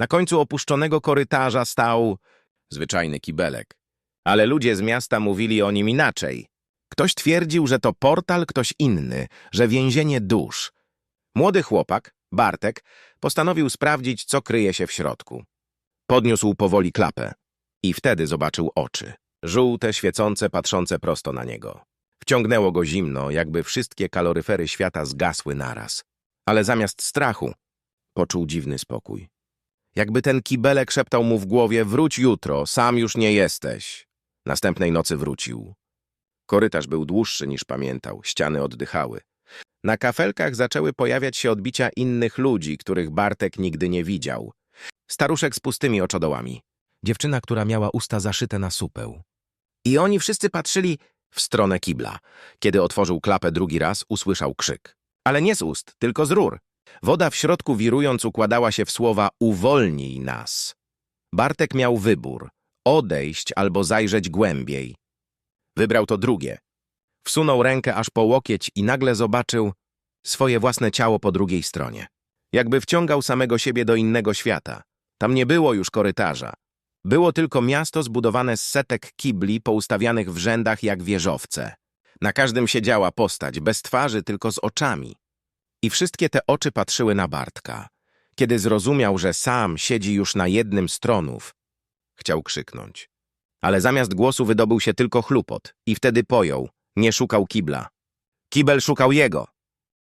Na końcu opuszczonego korytarza stał zwyczajny kibelek. Ale ludzie z miasta mówili o nim inaczej. Ktoś twierdził, że to portal ktoś inny, że więzienie dusz. Młody chłopak, Bartek, postanowił sprawdzić, co kryje się w środku. Podniósł powoli klapę i wtedy zobaczył oczy. Żółte, świecące, patrzące prosto na niego. Wciągnęło go zimno, jakby wszystkie kaloryfery świata zgasły naraz. Ale zamiast strachu, poczuł dziwny spokój. Jakby ten kibelek szeptał mu w głowie, wróć jutro, sam już nie jesteś. Następnej nocy wrócił. Korytarz był dłuższy niż pamiętał, ściany oddychały. Na kafelkach zaczęły pojawiać się odbicia innych ludzi, których Bartek nigdy nie widział. Staruszek z pustymi oczodołami. Dziewczyna, która miała usta zaszyte na supeł. I oni wszyscy patrzyli w stronę kibla. Kiedy otworzył klapę drugi raz, usłyszał krzyk. Ale nie z ust, tylko z rur. Woda w środku wirując układała się w słowa uwolnij nas. Bartek miał wybór odejść albo zajrzeć głębiej. Wybrał to drugie. Wsunął rękę aż po łokieć i nagle zobaczył swoje własne ciało po drugiej stronie. Jakby wciągał samego siebie do innego świata. Tam nie było już korytarza. Było tylko miasto zbudowane z setek kibli poustawianych w rzędach jak wieżowce. Na każdym siedziała postać, bez twarzy, tylko z oczami. I wszystkie te oczy patrzyły na Bartka. Kiedy zrozumiał, że sam siedzi już na jednym z tronów, chciał krzyknąć. Ale zamiast głosu wydobył się tylko chlupot i wtedy pojął, nie szukał kibla. Kibel szukał jego.